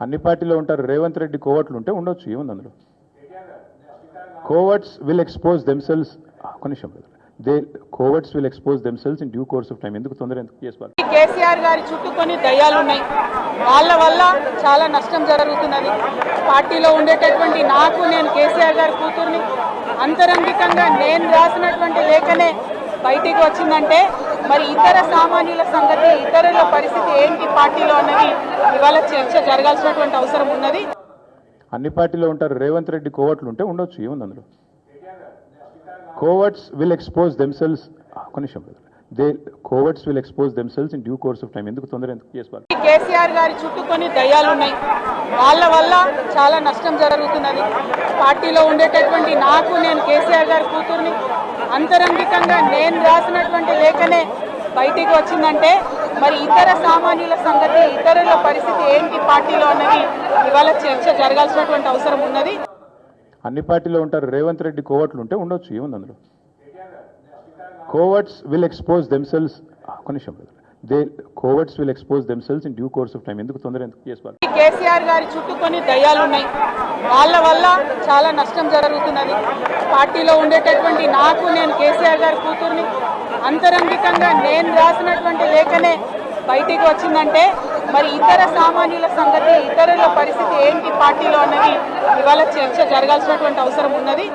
అన్ని పార్టీలో ఉంటారు రేవంత్ రెడ్డి కోవట్లు ఉంటే ఉండొచ్చు ఏముంది అందులో? కోవర్ట్స్ విల్ ఎక్స్పోజ్ దెమ్సెల్స్ నిమిషం they coverts will expose themselves in due course of time. ఎందుకు తొందర ఎందుకు? చేసుకోవాలి కేసీఆర్ గారి చుట్టూ కొన్ని దయ్యాలు ఉన్నాయి వాళ్ళ వల్ల చాలా నష్టం జరుగుతున్నది. పార్టీలో ఉండేటటువంటి నాకు నేను కేసీఆర్ గారి కూతుర్ని అంతరంగికంగా నేను రాసినటువంటి లేఖనే బయటికి వచ్చిందంటే మరి ఇతర సామాన్యుల సంగతి ఇతరుల పరిస్థితి ఏంటి పార్టీలో అన్నది ఇవాళ చర్చ జరగాల్సినటువంటి అవసరం ఉన్నది. అన్ని పార్టీలో ఉంటారు. రేవంత్ రెడ్డి కోవట్లు ఉంటే ఉండొచ్చు ఏముంది అందులో? కోవట్స్ విల్ ఎక్స్పోజ్ దెమ్సెల్స్ నిమిషం they coverts will expose themselves in due course of time ఎందుకు తొందర ఎందుకు చేసుకోవాలి కేసీఆర్ గారి చుట్టూ కొన్ని దయ్యాలు ఉన్నాయి వాళ్ళ వల్ల చాలా నష్టం జరుగుతున్నది. పార్టీలో ఉండేటటువంటి నాకు నేను కేసీఆర్ గారి కూతుర్ని అంతరంగికంగా నేను రాసినటువంటి లేఖనే బయటికి వచ్చిందంటే మరి ఇతర సామాన్యుల సంగతి ఇతరుల పరిస్థితి ఏంటి పార్టీలో అన్నది ఇవాళ చర్చ జరగాల్సినటువంటి అవసరం ఉన్నది. అన్ని పార్టీలో ఉంటారు. రేవంత్ రెడ్డి కోవట్లు ఉంటే ఉండొచ్చు. ఏముంది అందులో? కోవర్ట్స్ విల్ ఎక్స్పోజ్ దెమ్సెల్స్ నిమిషం. They coverts will expose themselves in due course of time ఎందుకు తొందర ఎందుకు చేసుకోవాలి కేసీఆర్ గారి చుట్టూ కొన్ని దయ్యాలు ఉన్నాయి వాళ్ళ వల్ల చాలా నష్టం జరుగుతున్నది. పార్టీలో ఉండేటటువంటి నాకు నేను కేసీఆర్ గారి కూతుర్ని అంతరంగికంగా నేను రాసినటువంటి లేఖనే బయటికి వచ్చిందంటే మరి ఇతర సామాన్యుల సంగతి ఇతరుల పరిస్థితి ఏంటి పార్టీలో అన్నది ఇవాళ చర్చ జరగాల్సినటువంటి అవసరం ఉన్నది.